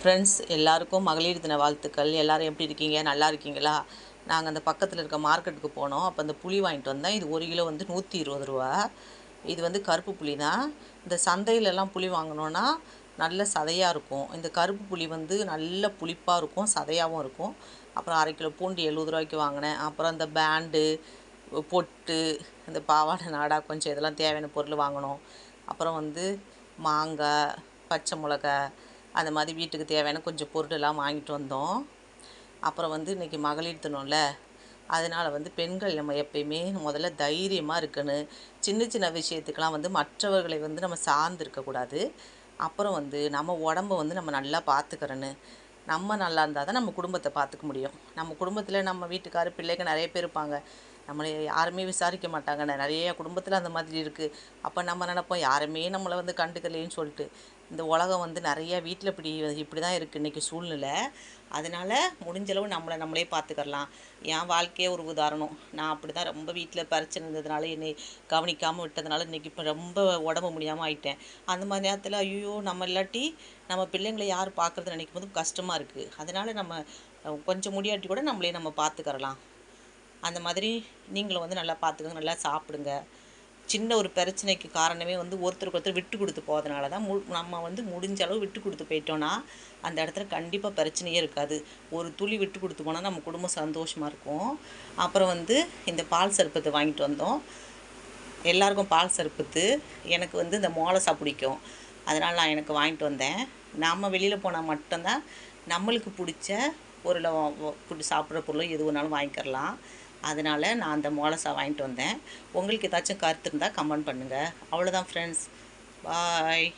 Friends எல்லாருக்கும் மகளிர் தின வாழ்த்துக்கள். எல்லோரும் எப்படி இருக்கீங்க? நல்லா இருக்கீங்களா? நாங்கள் அந்த பக்கத்தில் இருக்க மார்க்கெட்டுக்கு போனோம். அப்போ அந்த புளி வாங்கிட்டு வந்தேன். இது ஒரு கிலோ வந்து நூற்றி இருபது ரூபா. இது வந்து கருப்பு புளி தான் இந்த சந்தையிலலாம் புளி வாங்கினோன்னா நல்ல சதையாக இருக்கும். இந்த கருப்பு புளி வந்து நல்ல புளிப்பாக இருக்கும் சதையாகவும் இருக்கும். அப்புறம் அரை கிலோ பூண்டு எழுபது ரூபாய்க்கு வாங்கினேன். அப்புறம் இந்த பேண்டு பொட்டு இந்த பாவாடை நாடா கொஞ்சம் இதெல்லாம் தேவையான பொருள் வாங்கினோம் அப்புறம் வந்து மாங்காய் பச்சை மிளகா அந்த மாதிரி வீட்டுக்கு தேவையான கொஞ்சம் பொருளெல்லாம் வாங்கிட்டு வந்தோம். அப்புறம் வந்து இன்றைக்கி மகளிர் தினம்ல. அதனால் வந்து பெண்கள் நம்ம எப்பயுமே முதல்ல தைரியமாக இருக்கணும். சின்ன சின்ன விஷயத்துக்கெலாம் வந்து மற்றவர்களை வந்து நம்ம சார்ந்து இருக்கக்கூடாது அப்புறம் வந்து நம்ம உடம்ப வந்து நம்ம நல்லா பார்த்துக்கிறணும் நம்ம நல்லா இருந்தால் தான் நம்ம குடும்பத்தை பார்த்துக்க முடியும். நம்ம குடும்பத்தில் நம்ம வீட்டுக்காரர் பிள்ளைங்க நிறைய பேர் இருப்பாங்க. நம்மளை யாருமே விசாரிக்க மாட்டாங்க நிறைய குடும்பத்தில் அந்த மாதிரி இருக்குது அப்போ நம்ம நினப்போம் யாருமே நம்மளை வந்து கண்டுக்கலைன்னு சொல்லிட்டு. இந்த உலகம் வந்து நிறைய வீட்டில் இப்படி இப்படி தான் இருக்குது இன்றைக்கி சூழ்நிலை. அதனால் முடிஞ்சளவு நம்மளை நம்மளே பார்த்துக்கறலாம் என் வாழ்க்கையே ஒரு உதாரணம். நான் அப்படி தான் ரொம்ப வீட்டில் பிரச்சனை இருந்ததுனால என்னை கவனிக்காமல் விட்டதுனால இன்றைக்கி இப்போ ரொம்ப உடம்பு முடியாமல் ஆயிட்டேன். அந்த மாதிரி நேரத்தில் ஐயோ நம்ம இல்லாட்டி நம்ம பிள்ளைங்களை யார் பார்க்குறது நினைக்கும் போது கஷ்டமாக இருக்குது அதனால் நம்ம கொஞ்சம் முடியாட்டி கூட நம்மளே நம்ம பார்த்துக்கறலாம் அந்த மாதிரி நீங்களும் வந்து நல்லா பார்த்துக்கோங்க நல்லா சாப்பிடுங்க. சின்ன ஒரு பிரச்சனைக்கு காரணமே வந்து ஒருத்தருக்கு ஒருத்தர் விட்டு கொடுத்து போகிறதுனால தான் மு நம்ம வந்து முடிஞ்ச அளவு விட்டு கொடுத்து போயிட்டோன்னா அந்த இடத்துல கண்டிப்பாக பிரச்சனையே இருக்காது. ஒரு துளி விட்டு கொடுத்து போனால் நம்ம குடும்பம் சந்தோஷமாக இருக்கும். அப்புறம் வந்து இந்த பால் சருப்பத்தை வாங்கிட்டு வந்தோம். எல்லாருக்கும் பால் சருப்பத்து எனக்கு வந்து இந்த மோலசா பிடிக்கும். அதனால் நான் எனக்கு வாங்கிட்டு வந்தேன். நாம் வெளியில் போனால் மட்டும்தான் நம்மளுக்கு பிடிச்ச பொருளை சாப்பிட்ற பொருளோ எது வேணாலும் வாங்கிக்கிறலாம். அதனால் நான் அந்த மோலசா வாங்கிட்டு வந்தேன். உங்களுக்கு ஏதாச்சும் கருத்து இருந்தால் கமெண்ட் பண்ணுங்கள் அவ்வளோதான் ஃப்ரெண்ட்ஸ் பாய்